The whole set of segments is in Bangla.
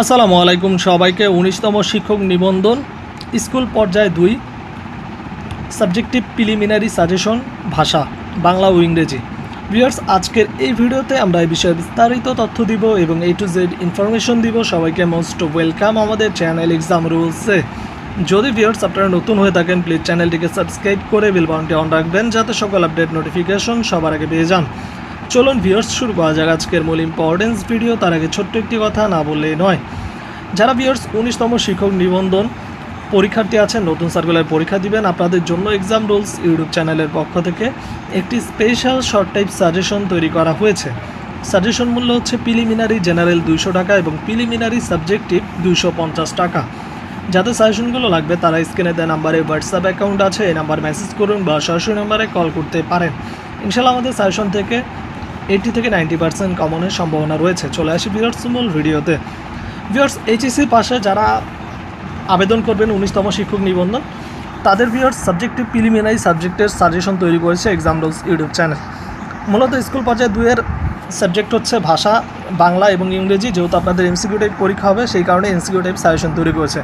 আসসালামু আলাইকুম সবাইকে। উনিশতম শিক্ষক নিবন্ধন, স্কুল পর্যায়ে দুই, সাবজেক্টিভ প্রিলিমিনারি সাজেশন, ভাষা, বাংলা ও ইংরেজি। ভিউয়ার্স, আজকের এই ভিডিওতে আমরা এই বিষয়ে বিস্তারিত তথ্য দিব এবং এ টু জেড ইনফরমেশন দিব। সবাইকে মোস্ট ওয়েলকাম আমাদের চ্যানেল এক্সাম রুলসে যদি ভিউয়ার্স আপনারা নতুন হয়ে থাকেন প্লিজ চ্যানেলটিকে সাবস্ক্রাইব করে বেল বাটনটি অন রাখবেন যাতে সকল আপডেট নোটিফিকেশন সবার আগে পেয়ে যান। চলুন ভিউয়ার্স শুরু করা যাক আজকের মূল ইম্পর্টেন্স ভিডিও তার আগে ছোট্ট একটি কথা না বললেই নয়। যারা ভিউয়ার্স উনিশতম শিক্ষক নিবন্ধন পরীক্ষার্থী আছেন, নতুন সার্কুলার পরীক্ষা দিবেন, আপনাদের জন্য এক্সাম রুলস ইউটিউব চ্যানেলের পক্ষ থেকে একটি স্পেশাল শর্ট টাইপ সাজেশন তৈরি করা হয়েছে। সাজেশন মূল্য হচ্ছে প্রিলিমিনারি জেনারেল দুইশো টাকা এবং প্রিলিমিনারি সাবজেক্টিভ দুইশো পঞ্চাশ টাকা। যাদের সাজেশনগুলো লাগবে, তারা স্ক্রিনে দেওয়া নাম্বারে হোয়াটসঅ্যাপ অ্যাকাউন্ট আছে, এই নাম্বার মেসেজ করুন বা সরাসরি নাম্বারে কল করতে পারেন। ইনশাল্লাহ আমাদের সাজেশন থেকে এইটি থেকে নাইনটি পার্সেন্ট কমনের সম্ভাবনা রয়েছে। চলে আসি ভিউয়ার্স মূল ভিডিওতে। ভিউয়ার্স এইচএসসির পাশে যারা আবেদন করবেন, উনিশতম শিক্ষক নিবন্ধন, তাদের ভিউয়ার্স সাবজেক্টিভ প্রিলিমিনারি সাবজেক্টের সাজেশন তৈরি করেছে এক্সাম রোলস ইউটিউব চ্যানেল। মূলত স্কুল পর্যায়ে দুয়ের সাবজেক্ট হচ্ছে ভাষা, বাংলা এবং ইংরেজি। যেহেতু আপনাদের এমসিকিউ টাইপ পরীক্ষা হবে, সেই কারণে এমসিকিউ টাইপ সাজেশন তৈরি করেছে।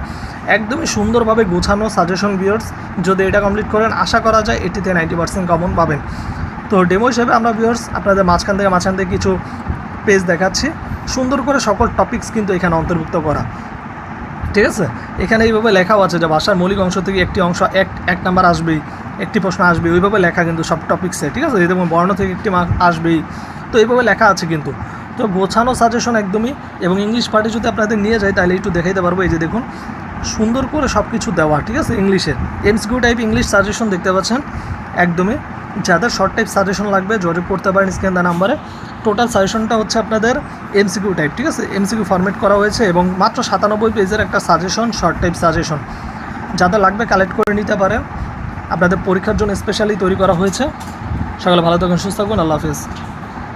একদমই সুন্দরভাবে গোছানো সাজেশন ভিউয়ার্স যদি এটা কমপ্লিট করেন, আশা করা যায় এটিতে নাইনটি পার্সেন্ট কমন পাবেন। তো ডেমো হিসেবে আমরা ভিউয়ার্স আপনাদের মাঝখান থেকে মাঝখান থেকে কিছু পেজ দেখাচ্ছি। সুন্দর করে সকল টপিকস কিন্তু এখানে অন্তর্ভুক্ত করা। ঠিক আছে? এখানে এইভাবে লেখাও আছে যে ভাষার মৌলিক অংশ থেকে একটি অংশ এক এক নাম্বার আসবেই, একটি প্রশ্ন আসবে ওইভাবে লেখা কিন্তু সব টপিক্সে ঠিক আছে? যেমন বর্ণ থেকে একটি মার্ক আসবেই, তো এইভাবে লেখা আছে কিন্তু। তো গোছানো সাজেশন একদমই, এবং ইংলিশ পার্টি যদি আপনাদের নিয়ে যায় তাহলে একটু দেখাইতে পারব। এই যে দেখুন, সুন্দর করে সব কিছু দেওয়া, ঠিক আছে? ইংলিশের এমসিকিউ টাইপ ইংলিশ সাজেশন দেখতে পাচ্ছেন, একদমই। যাদের শর্ট টাইপ সাজেশন লাগবে যোগাযোগ পড়তে পারেন স্ক্যান দা নাম্বারে টোটাল সাজেশনটা হচ্ছে আপনাদের এমসিকিউ টাইপ ঠিক আছে? এমসিকিউ ফরম্যাট করা হয়েছে এবং মাত্র সাতানব্বই পেজের একটা সাজেশন শর্ট টাইপ সাজেশন যাদের লাগবে কালেক্ট করে নিতে পারে আপনাদের পরীক্ষার জন্য স্পেশালি তৈরি করা হয়েছে। সকালে ভালো থাকুন, সুস্থ থাকুন, আল্লাহ হাফিজ।